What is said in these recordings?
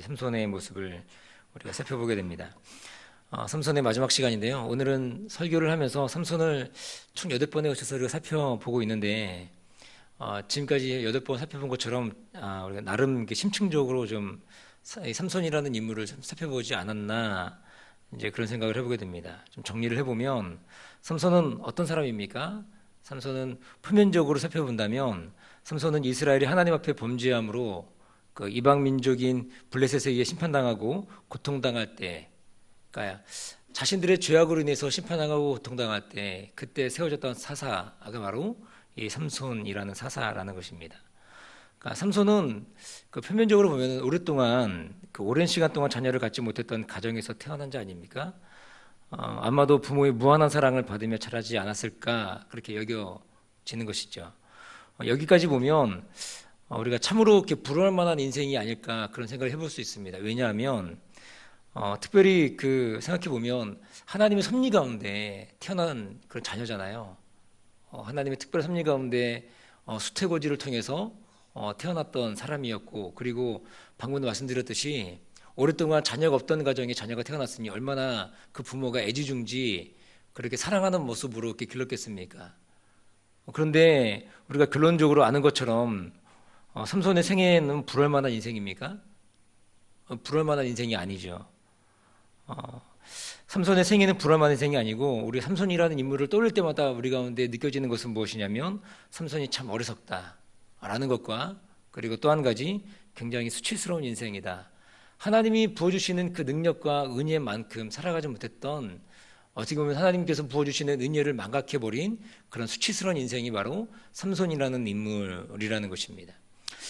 삼손의 모습을 우리가 살펴보게 됩니다. 어, 삼손의 마지막 시간인데요. 오늘은 설교를 하면서 삼손을 총 여덟 번에 걸쳐서 우리가 살펴보고 있는데 어, 지금까지 여덟 번 살펴본 것처럼 아, 우리가 나름 심층적으로 좀 삼손이라는 인물을 좀 살펴보지 않았나 이제 그런 생각을 해보게 됩니다. 좀 정리를 해보면 삼손은 어떤 사람입니까? 삼손은 표면적으로 살펴본다면 삼손은 이스라엘이 하나님 앞에 범죄함으로 그 이방 민족인 블레셋에 의해 심판당하고 고통당할 때, 그러니까 자신들의 죄악으로 인해서 심판당하고 고통당할 때 그때 세워졌던 사사가 바로 이 삼손이라는 사사라는 것입니다. 그러니까 삼손은 그 표면적으로 보면 오랫동안 그 오랜 시간 동안 자녀를 갖지 못했던 가정에서 태어난 자 아닙니까? 어, 아마도 부모의 무한한 사랑을 받으며 자라지 않았을까 그렇게 여겨지는 것이죠. 어, 여기까지 보면 어, 우리가 참으로 이렇게 부러울 만한 인생이 아닐까 그런 생각을 해볼 수 있습니다. 왜냐하면 어, 특별히 그 생각해 보면 하나님의 섭리 가운데 태어난 그런 자녀잖아요. 어, 하나님의 특별한 섭리 가운데 어, 수태고지를 통해서 어, 태어났던 사람이었고 그리고 방금도 말씀드렸듯이 오랫동안 자녀가 없던 가정에 자녀가 태어났으니 얼마나 그 부모가 애지중지 그렇게 사랑하는 모습으로 이렇게 길렀겠습니까? 어, 그런데 우리가 결론적으로 아는 것처럼 어, 삼손의 생애는 불할 만한 인생입니까? 어, 불할 만한 인생이 아니죠. 어, 삼손의 생애는 불할 만한 인생이 아니고 우리 삼손이라는 인물을 떠올릴 때마다 우리 가운데 느껴지는 것은 무엇이냐면 삼손이 참 어리석다라는 것과 그리고 또 한 가지 굉장히 수치스러운 인생이다. 하나님이 부어주시는 그 능력과 은혜만큼 살아가지 못했던 어떻게 보면 하나님께서 부어주시는 은혜를 망각해버린 그런 수치스러운 인생이 바로 삼손이라는 인물이라는 것입니다.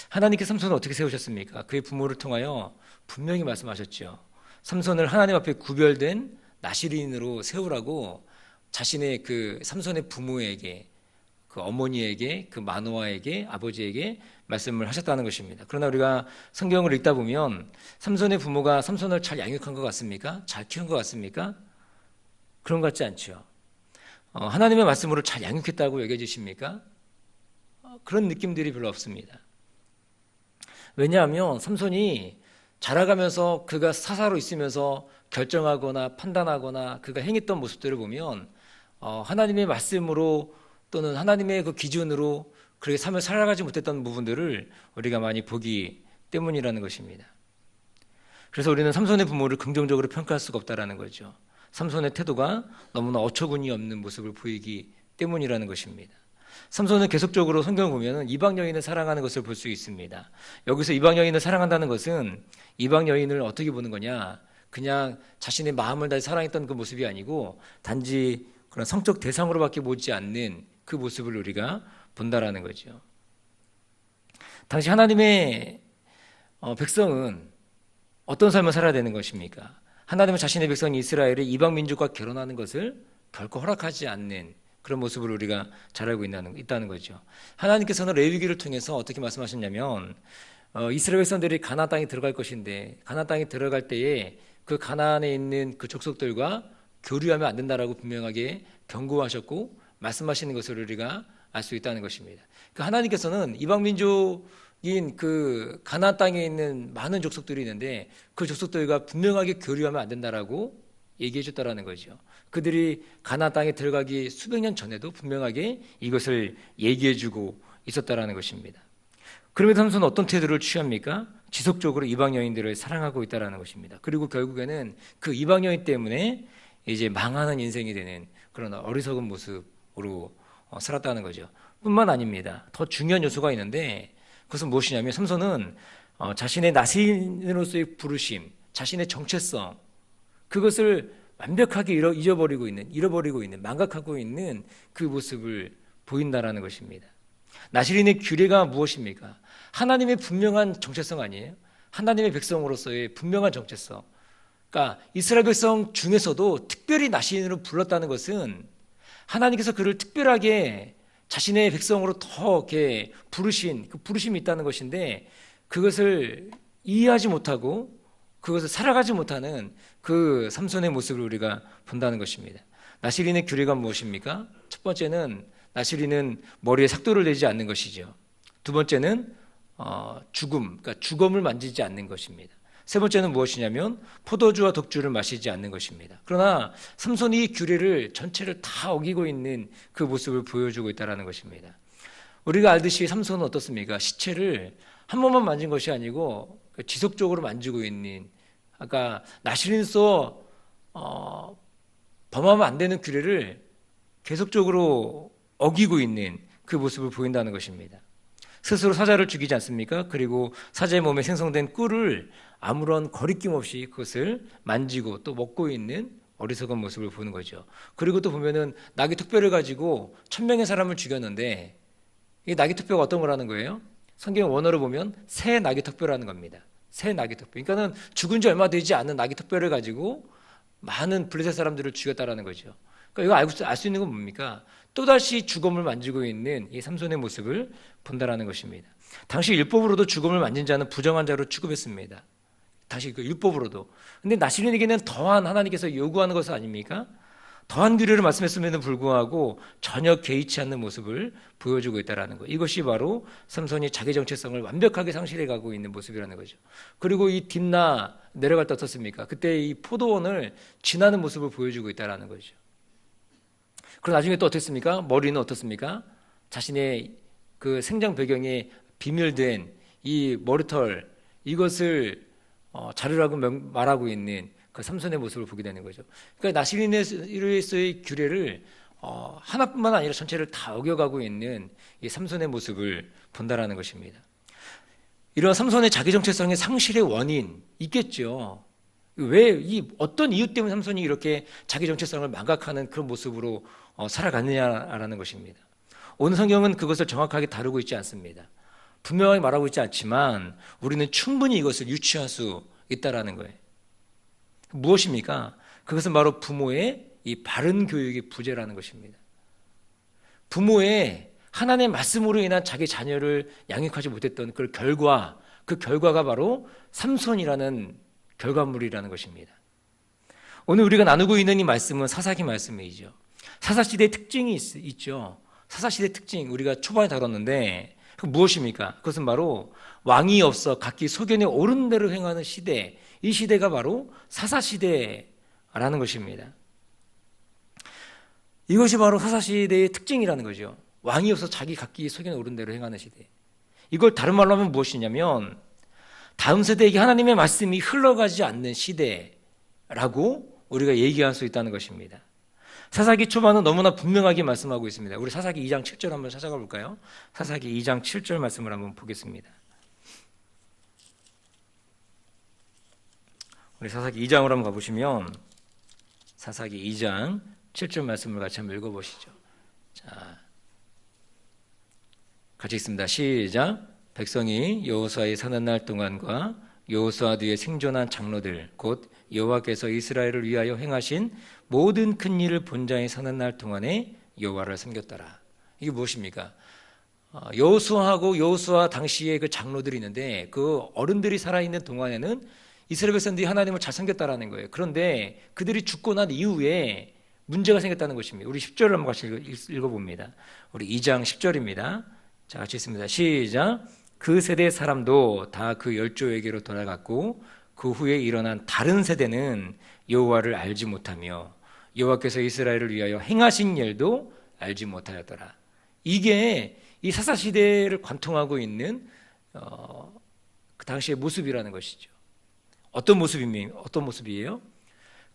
하나님께 삼손을 어떻게 세우셨습니까? 그의 부모를 통하여 분명히 말씀하셨죠. 삼손을 하나님 앞에 구별된 나시린으로 세우라고 자신의 그 삼손의 부모에게 그 어머니에게 그 마노아에게 아버지에게 말씀을 하셨다는 것입니다. 그러나 우리가 성경을 읽다 보면 삼손의 부모가 삼손을 잘 양육한 것 같습니까? 잘 키운 것 같습니까? 그런 것 같지 않죠. 어, 하나님의 말씀으로 잘 양육했다고 여겨지십니까? 어, 그런 느낌들이 별로 없습니다. 왜냐하면 삼손이 자라가면서 그가 사사로 있으면서 결정하거나 판단하거나 그가 행했던 모습들을 보면 어, 하나님의 말씀으로 또는 하나님의 그 기준으로 그렇게 삶을 살아가지 못했던 부분들을 우리가 많이 보기 때문이라는 것입니다. 그래서 우리는 삼손의 부모를 긍정적으로 평가할 수가 없다라는 거죠. 삼손의 태도가 너무나 어처구니 없는 모습을 보이기 때문이라는 것입니다. 삼손은 계속적으로 성경을 보면 이방 여인을 사랑하는 것을 볼 수 있습니다. 여기서 이방 여인을 사랑한다는 것은 이방 여인을 어떻게 보는 거냐? 그냥 자신의 마음을 다해 사랑했던 그 모습이 아니고 단지 그런 성적 대상으로밖에 보지 않는 그 모습을 우리가 본다라는 거죠. 당시 하나님의 어, 백성은 어떤 삶을 살아야 되는 것입니까? 하나님은 자신의 백성 이스라엘이 이방 민족과 결혼하는 것을 결코 허락하지 않는 그런 모습을 우리가 잘 알고 있다는, 있다는 거죠. 하나님께서는 레위기를 통해서 어떻게 말씀하셨냐면 어, 이스라엘 백성들이 가나안 땅에 들어갈 것인데 가나안 땅에 들어갈 때에 그 가나안에 있는 그 족속들과 교류하면 안 된다라고 분명하게 경고하셨고 말씀하시는 것을 우리가 알 수 있다는 것입니다. 그 하나님께서는 이방 민족인 그 가나안 땅에 있는 많은 족속들이 있는데 그 족속들과 분명하게 교류하면 안 된다라고 얘기해 줬다라는 거죠. 그들이 가나안 땅에 들어가기 수백 년 전에도 분명하게 이것을 얘기해 주고 있었다라는 것입니다. 그럼에도 삼손은 어떤 태도를 취합니까? 지속적으로 이방 여인들을 사랑하고 있다라는 것입니다. 그리고 결국에는 그 이방 여인 때문에 이제 망하는 인생이 되는 그런 어리석은 모습으로 어, 살았다는 거죠. 뿐만 아닙니다. 더 중요한 요소가 있는데 그것은 무엇이냐면 삼손은 어, 자신의 나신으로서의 부르심, 자신의 정체성 그것을 완벽하게 잃어, 잊어버리고 있는, 잃어버리고 있는, 망각하고 있는 그 모습을 보인다라는 것입니다. 나시린의 규례가 무엇입니까? 하나님의 분명한 정체성 아니에요? 하나님의 백성으로서의 분명한 정체성. 그러니까 이스라엘 백성 중에서도 특별히 나시린으로 불렀다는 것은 하나님께서 그를 특별하게 자신의 백성으로 더 이렇게 부르신 그 부르심이 있다는 것인데 그것을 이해하지 못하고 그것을 살아가지 못하는 그 삼손의 모습을 우리가 본다는 것입니다. 나시린의 규례가 무엇입니까? 첫 번째는 나시린은 머리에 삭도를 내지 않는 것이죠. 두 번째는 어, 죽음, 그러니까 죽음을 만지지 않는 것입니다. 세 번째는 무엇이냐면 포도주와 독주를 마시지 않는 것입니다. 그러나 삼손이 이 규례를 전체를 다 어기고 있는 그 모습을 보여주고 있다는 것입니다. 우리가 알듯이 삼손은 어떻습니까? 시체를 한 번만 만진 것이 아니고 지속적으로 만지고 있는 아까 나시린서 어, 범하면 안 되는 규례를 계속적으로 어기고 있는 그 모습을 보인다는 것입니다. 스스로 사자를 죽이지 않습니까? 그리고 사자의 몸에 생성된 꿀을 아무런 거리낌 없이 그것을 만지고 또 먹고 있는 어리석은 모습을 보는 거죠. 그리고 또 보면은 나귀 특별을 가지고 천 명의 사람을 죽였는데 이 나귀 특별가 어떤 거라는 거예요? 성경 원어로 보면 새 나귀 특별라는 겁니다. 새 나귀 특별. 그러니까는 죽은 지 얼마 되지 않은 나귀 특별을 가지고 많은 블레셋 사람들을 죽였다라는 거죠. 그러니까 이거 알수 있는 건 뭡니까? 또다시 죽음을 만지고 있는 이 삼손의 모습을 본다라는 것입니다. 당시 율법으로도 죽음을 만진 자는 부정한 자로 취급했습니다. 다시 그 율법으로도. 근데 나시린에게는 더한 하나님께서 요구하는 것은 아닙니까? 더한 규례를 말씀했음에도 불구하고 전혀 개의치 않는 모습을 보여주고 있다라는 거. 이것이 바로 삼손이 자기 정체성을 완벽하게 상실해 가고 있는 모습이라는 거죠. 그리고 이 딥나 내려갈 때 어떻습니까? 그때 이 포도원을 지나는 모습을 보여주고 있다라는 거죠. 그리고 나중에 또 어떻습니까? 머리는 어떻습니까? 자신의 그 생장 배경에 비밀된 이 머리털 이것을 어, 자료라고 말하고 있는 그 삼손의 모습을 보게 되는 거죠. 그러니까 나시린에서의 규례를 어, 하나뿐만 아니라 전체를 다 어겨가고 있는 이 삼손의 모습을 본다라는 것입니다. 이런 삼손의 자기 정체성의 상실의 원인 있겠죠. 왜 이 어떤 이유 때문에 삼손이 이렇게 자기 정체성을 망각하는 그런 모습으로 어, 살아갔느냐라는 것입니다. 오늘 성경은 그것을 정확하게 다루고 있지 않습니다. 분명하게 말하고 있지 않지만 우리는 충분히 이것을 유추할 수 있다라는 거예요. 무엇입니까? 그것은 바로 부모의 이 바른 교육의 부재라는 것입니다. 부모의 하나님의 말씀으로 인한 자기 자녀를 양육하지 못했던 그 결과, 그 결과가 바로 삼손이라는 결과물이라는 것입니다. 오늘 우리가 나누고 있는 이 말씀은 사사기 말씀이죠. 사사시대의 특징이 있, 죠 사사시대 특징 우리가 초반에 다뤘는데 그 무엇입니까? 그것은 바로 왕이 없어 각기 소견에 옳은 대로 행하는 시대. 이 시대가 바로 사사시대라는 것입니다. 이것이 바로 사사시대의 특징이라는 거죠. 왕이 없어 자기 각기 소견에 옳은 대로 행하는 시대. 이걸 다른 말로 하면 무엇이냐면 다음 세대에게 하나님의 말씀이 흘러가지 않는 시대라고 우리가 얘기할 수 있다는 것입니다. 사사기 초반은 너무나 분명하게 말씀하고 있습니다. 우리 사사기 2장 7절 한번 찾아가 볼까요? 사사기 2장 7절 말씀을 한번 보겠습니다. 우리 사사기 2장으로 한번 가보시면 사사기 2장 7절 말씀을 같이 한번 읽어보시죠. 자, 같이 읽습니다. 시작. 백성이 여호수아의 사는 날 동안과 여호수아 뒤에 생존한 장로들 곧 여호와께서 이스라엘을 위하여 행하신 모든 큰 일을 본 자의 사는 날 동안에 여호와를 섬겼더라. 이게 무엇입니까? 어, 여호수아하고 여호수아 당시에 그 장로들이 있는데 그 어른들이 살아 있는 동안에는 이스라엘 백성들이 하나님을 잘 섬겼다라는 거예요. 그런데 그들이 죽고 난 이후에 문제가 생겼다는 것입니다. 우리 10절을 한번 같이 읽어봅니다. 우리 2장 10절입니다. 자, 같이 있습니다. 시작. 그 세대 사람도 다 그 열조에게로 돌아갔고 그 후에 일어난 다른 세대는 여호와를 알지 못하며 여호와께서 이스라엘을 위하여 행하신 일도 알지 못하였더라. 이게 이 사사 시대를 관통하고 있는 어, 그 당시의 모습이라는 것이죠. 어떤 모습입니까? 어떤 모습이에요?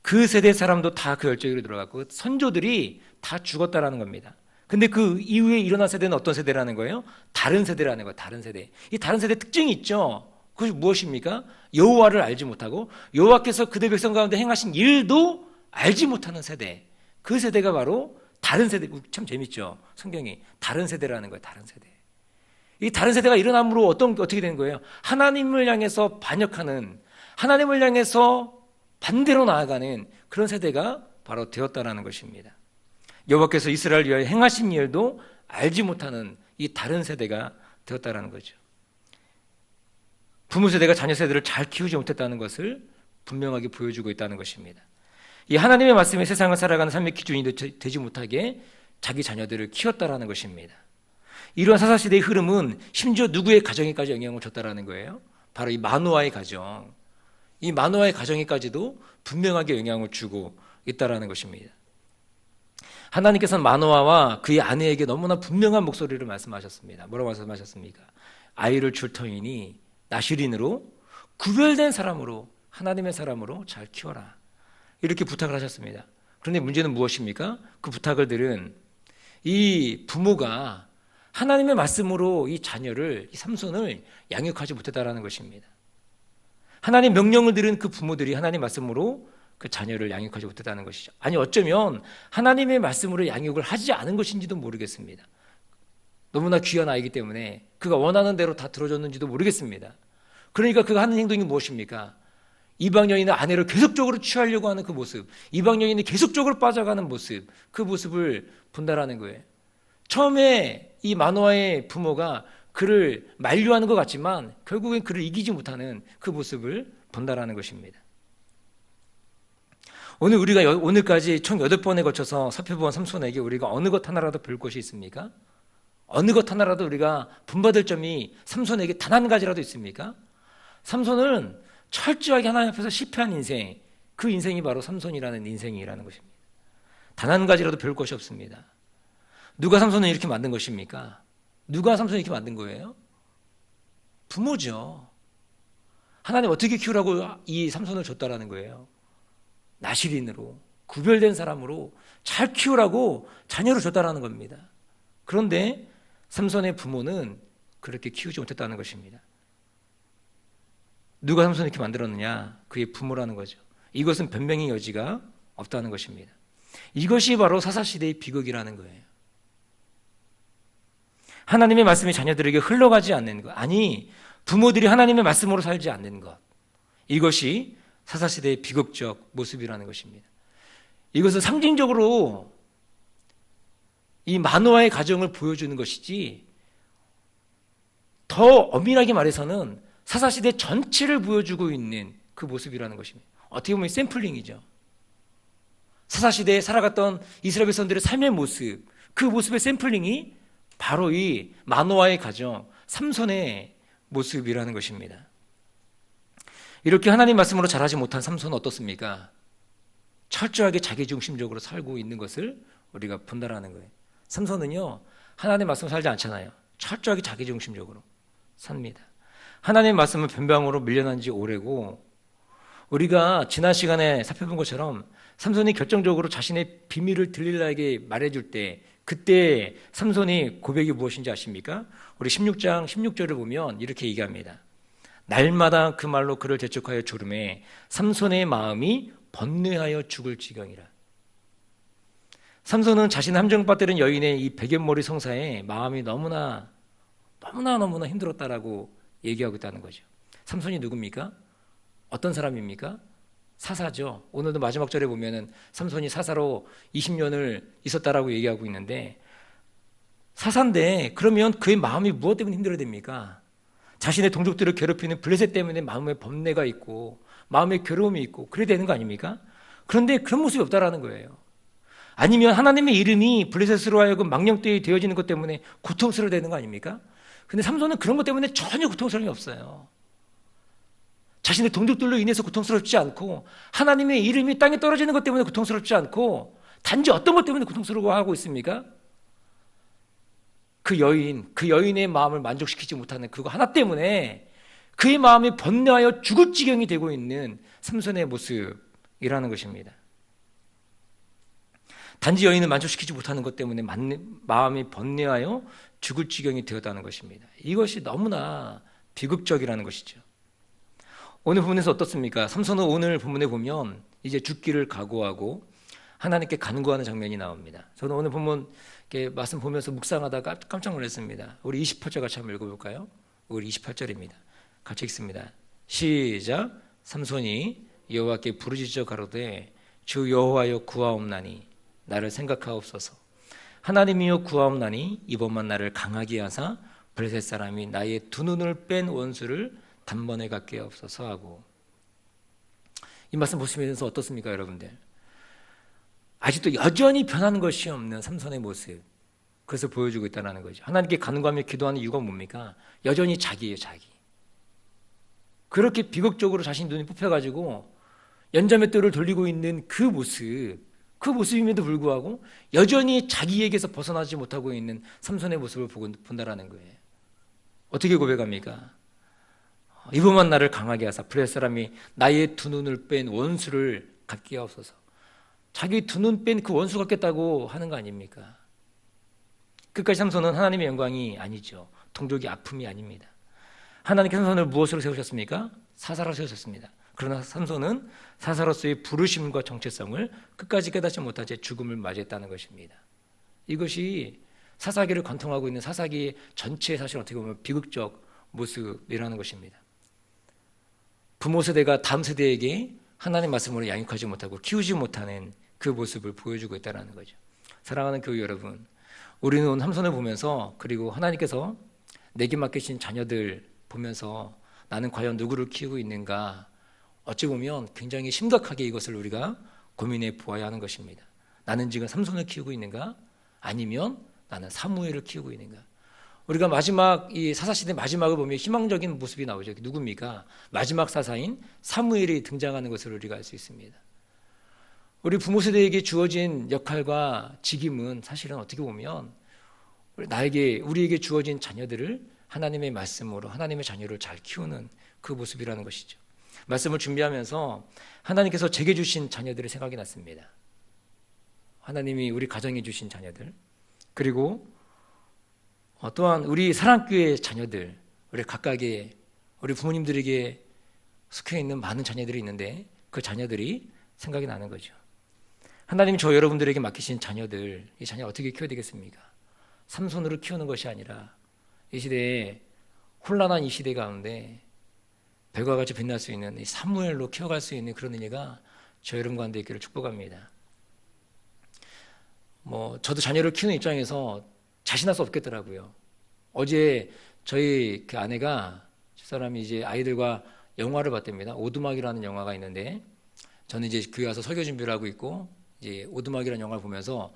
그 세대 사람도 다 그 열정으로 들어갔고 선조들이 다 죽었다라는 겁니다. 근데 그 이후에 일어난 세대는 어떤 세대라는 거예요? 다른 세대라는 거예요. 다른 세대. 이 다른 세대 특징이 있죠. 그것이 무엇입니까? 여호와를 알지 못하고 여호와께서 그들 백성 가운데 행하신 일도 알지 못하는 세대. 그 세대가 바로 다른 세대. 참 재밌죠. 성경이 다른 세대라는 거예요. 다른 세대. 이 다른 세대가 일어남으로 어떤 어떻게 되는 거예요? 하나님을 향해서 반역하는 하나님을 향해서 반대로 나아가는 그런 세대가 바로 되었다라는 것입니다. 여호와께서 이스라엘 위하여 행하신 일도 알지 못하는 이 다른 세대가 되었다라는 거죠. 부모 세대가 자녀 세대를 잘 키우지 못했다는 것을 분명하게 보여주고 있다는 것입니다. 이 하나님의 말씀이 세상을 살아가는 삶의 기준이 되지 못하게 자기 자녀들을 키웠다라는 것입니다. 이러한 사사시대의 흐름은 심지어 누구의 가정에까지 영향을 줬다라는 거예요. 바로 이 마누아의 가정. 이 마노아의 가정에까지도 분명하게 영향을 주고 있다라는 것입니다. 하나님께서는 마노아와 그의 아내에게 너무나 분명한 목소리를 말씀하셨습니다. 뭐라고 말씀하셨습니까? 아이를 줄 터이니 나시린으로 구별된 사람으로 하나님의 사람으로 잘 키워라. 이렇게 부탁을 하셨습니다. 그런데 문제는 무엇입니까? 그 부탁을 들은 이 부모가 하나님의 말씀으로 이 자녀를 이 삼손을 양육하지 못했다라는 것입니다. 하나님 명령을 들은 그 부모들이 하나님 말씀으로 그 자녀를 양육하지 못했다는 것이죠. 아니 어쩌면 하나님의 말씀으로 양육을 하지 않은 것인지도 모르겠습니다. 너무나 귀한 아이기 때문에 그가 원하는 대로 다 들어줬는지도 모르겠습니다. 그러니까 그가 하는 행동이 무엇입니까? 이방 여인의 아내를 계속적으로 취하려고 하는 그 모습, 이방 여인이 계속적으로 빠져가는 모습, 그 모습을 본다라는 거예요. 처음에 이 만화의 부모가 그를 만류하는 것 같지만 결국엔 그를 이기지 못하는 그 모습을 본다라는 것입니다. 오늘 우리가 오늘까지 총 8번에 거쳐서 살펴본 삼손에게 우리가 어느 것 하나라도 배울 것이 있습니까? 어느 것 하나라도 우리가 본받을 점이 삼손에게 단 한 가지라도 있습니까? 삼손은 철저하게 하나님 앞에서 실패한 인생, 그 인생이 바로 삼손이라는 인생이라는 것입니다. 단 한 가지라도 배울 것이 없습니다. 누가 삼손을 이렇게 만든 것입니까? 누가 삼손을 이렇게 만든 거예요? 부모죠. 하나님 어떻게 키우라고 이 삼손을 줬다라는 거예요. 나시린으로 구별된 사람으로 잘 키우라고 자녀를 줬다라는 겁니다. 그런데 삼손의 부모는 그렇게 키우지 못했다는 것입니다. 누가 삼손을 이렇게 만들었느냐? 그의 부모라는 거죠. 이것은 변명의 여지가 없다는 것입니다. 이것이 바로 사사시대의 비극이라는 거예요. 하나님의 말씀이 자녀들에게 흘러가지 않는 것. 아니, 부모들이 하나님의 말씀으로 살지 않는 것. 이것이 사사시대의 비극적 모습이라는 것입니다. 이것은 상징적으로 이 만화의 가정을 보여주는 것이지 더 엄밀하게 말해서는 사사시대 전체를 보여주고 있는 그 모습이라는 것입니다. 어떻게 보면 샘플링이죠. 사사시대에 살아갔던 이스라엘 백성들의 삶의 모습, 그 모습의 샘플링이 바로 이 마노아의 가정, 삼손의 모습이라는 것입니다. 이렇게 하나님 말씀으로 잘하지 못한 삼손은 어떻습니까? 철저하게 자기중심적으로 살고 있는 것을 우리가 본다라는 거예요. 삼손은요, 하나님 말씀 살지 않잖아요. 철저하게 자기중심적으로 삽니다. 하나님 말씀은 변방으로 밀려난 지 오래고 우리가 지난 시간에 살펴본 것처럼 삼손이 결정적으로 자신의 비밀을 들릴라에게 말해줄 때 그때 삼손이 고백이 무엇인지 아십니까? 우리 16장 16절을 보면 이렇게 얘기합니다. 날마다 그 말로 그를 재촉하여 조름해 삼손의 마음이 번뇌하여 죽을 지경이라. 삼손은 자신 함정받들은 여인의 이 베갯머리 성사에 마음이 너무나 너무나 너무나 힘들었다라고 얘기하고 있다는 거죠. 삼손이 누굽니까? 어떤 사람입니까? 사사죠. 오늘도 마지막 절에 보면은 삼손이 사사로 20년을 있었다라고 얘기하고 있는데 사사인데 그러면 그의 마음이 무엇 때문에 힘들어야 됩니까? 자신의 동족들을 괴롭히는 블레셋 때문에 마음에 번뇌가 있고 마음에 괴로움이 있고 그래야 되는 거 아닙니까? 그런데 그런 모습이 없다라는 거예요. 아니면 하나님의 이름이 블레셋으로 하여금 망령되이 되어지는 것 때문에 고통스러워 되는 거 아닙니까? 근데 삼손은 그런 것 때문에 전혀 고통스러움이 없어요. 자신의 동족들로 인해서 고통스럽지 않고 하나님의 이름이 땅에 떨어지는 것 때문에 고통스럽지 않고 단지 어떤 것 때문에 고통스러워하고 있습니까? 그 여인, 그 여인의 마음을 만족시키지 못하는 그거 하나 때문에 그의 마음이 번뇌하여 죽을 지경이 되고 있는 삼손의 모습이라는 것입니다. 단지 여인을 만족시키지 못하는 것 때문에 마음이 번뇌하여 죽을 지경이 되었다는 것입니다. 이것이 너무나 비극적이라는 것이죠. 오늘 부분에서 어떻습니까? 삼손은 오늘 부분에 보면 이제 죽기를 각오하고 하나님께 간구하는 장면이 나옵니다. 저는 오늘 부분 말씀 보면서 묵상하다가 깜짝 놀랐습니다. 우리 28절 같이 한번 읽어볼까요? 우리 28절입니다. 같이 읽습니다. 시작. 삼손이 여호와께 부르짖어 가로되 주 여호와여 구하옵나니 나를 생각하옵소서. 하나님이여 구하옵나니 이번만 나를 강하게 하사 블레셋 사람이 나의 두 눈을 뺀 원수를 단번에 갖게 없어서 하고 이 말씀 보시면서 어떻습니까, 여러분들? 아직도 여전히 변하는 것이 없는 삼손의 모습. 그것을 보여주고 있다는 거죠. 하나님께 간구하며 기도하는 이유가 뭡니까? 여전히 자기예요, 자기. 그렇게 비극적으로 자신 눈이 뽑혀가지고 연자맷돌을 돌리고 있는 그 모습, 그 모습임에도 불구하고 여전히 자기에게서 벗어나지 못하고 있는 삼손의 모습을 보고 본다라는 거예요. 어떻게 고백합니까? 이번만 나를 강하게 하사 브레 사람이 나의 두 눈을 뺀 원수를 갖게 하옵소서. 자기 두 눈 뺀 그 원수 갖겠다고 하는 거 아닙니까? 끝까지 삼손은 하나님의 영광이 아니죠. 동족의 아픔이 아닙니다. 하나님께서 삼손을 무엇으로 세우셨습니까? 사사로 세우셨습니다. 그러나 삼손은 사사로서의 부르심과 정체성을 끝까지 깨닫지 못한 채 죽음을 맞이했다는 것입니다. 이것이 사사기를 관통하고 있는 사사기 전체의 사실 어떻게 보면 비극적 모습이라는 것입니다. 부모 세대가 다음 세대에게 하나님 말씀으로 양육하지 못하고 키우지 못하는 그 모습을 보여주고 있다는 거죠. 사랑하는 교회 여러분, 우리는 오늘 함선을 보면서 그리고 하나님께서 내게 맡기신 자녀들 보면서 나는 과연 누구를 키우고 있는가 어찌 보면 굉장히 심각하게 이것을 우리가 고민해 보아야 하는 것입니다. 나는 지금 삼손을 키우고 있는가 아니면 나는 사무엘을 키우고 있는가 우리가 마지막 이 사사 시대 마지막을 보면 희망적인 모습이 나오죠. 누굽니까? 마지막 사사인 사무엘이 등장하는 것을 우리가 알 수 있습니다. 우리 부모 세대에게 주어진 역할과 직임은 사실은 어떻게 보면 나에게 우리에게 주어진 자녀들을 하나님의 말씀으로 하나님의 자녀를 잘 키우는 그 모습이라는 것이죠. 말씀을 준비하면서 하나님께서 제게 주신 자녀들이 생각이 났습니다. 하나님이 우리 가정에 주신 자녀들 그리고 어, 또한 우리 사랑교회 자녀들, 우리 각각의 우리 부모님들에게 속해 있는 많은 자녀들이 있는데 그 자녀들이 생각이 나는 거죠. 하나님이 저 여러분들에게 맡기신 자녀들, 이 자녀 어떻게 키워야 되겠습니까? 삼손으로 키우는 것이 아니라 이 시대에 혼란한 이 시대 가운데 별과 같이 빛날 수 있는 이 사무엘로 키워갈 수 있는 그런 은혜가 저 여러분 가운데 있기를 축복합니다. 뭐 저도 자녀를 키우는 입장에서 자신할 수 없겠더라고요. 어제 저희 그 아내가 저 사람이 이제 아이들과 영화를 봤답니다. 오두막이라는 영화가 있는데 저는 이제 교회 와서 설교 준비를 하고 있고 이제 오두막이라는 영화를 보면서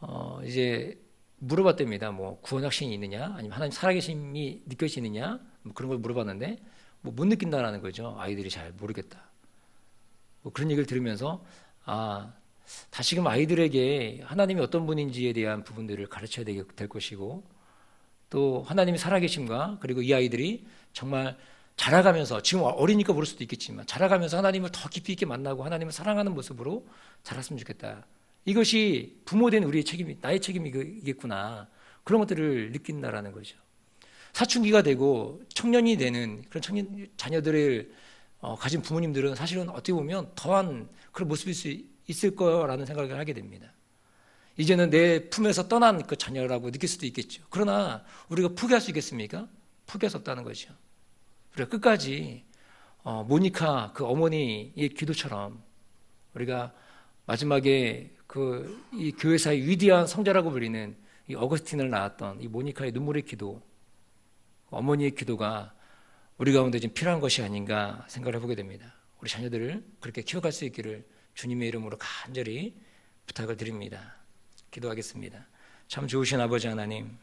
어 이제 물어봤답니다. 뭐 구원학 신이 있느냐, 아니면 하나님 살아계심이 느껴지느냐, 뭐 그런 걸 물어봤는데 뭐 못 느낀다라는 거죠. 아이들이 잘 모르겠다. 뭐 그런 얘기를 들으면서 아 다시금 아이들에게 하나님이 어떤 분인지에 대한 부분들을 가르쳐야 될 것이고 또 하나님이 살아계심과 그리고 이 아이들이 정말 자라가면서 지금 어리니까 모를 수도 있겠지만 자라가면서 하나님을 더 깊이 있게 만나고 하나님을 사랑하는 모습으로 자랐으면 좋겠다. 이것이 부모된 우리의 책임이 나의 책임이겠구나 그런 것들을 느낀다라는 거죠. 사춘기가 되고 청년이 되는 그런 청년 자녀들을 어, 가진 부모님들은 사실은 어떻게 보면 더한 그런 모습일 수 있을 거라는 생각을 하게 됩니다. 이제는 내 품에서 떠난 그 자녀라고 느낄 수도 있겠죠. 그러나 우리가 포기할 수 있겠습니까? 포기할 수 없다는 거죠. 우리가 끝까지 어, 모니카 그 어머니의 기도처럼 우리가 마지막에 그 이 교회사의 위대한 성자라고 불리는 이 어거스틴을 낳았던 이 모니카의 눈물의 기도, 어머니의 기도가 우리 가운데 좀 필요한 것이 아닌가 생각을 해보게 됩니다. 우리 자녀들을 그렇게 키워갈 수 있기를 주님의 이름으로 간절히 부탁을 드립니다. 기도하겠습니다. 참 좋으신 아버지 하나님,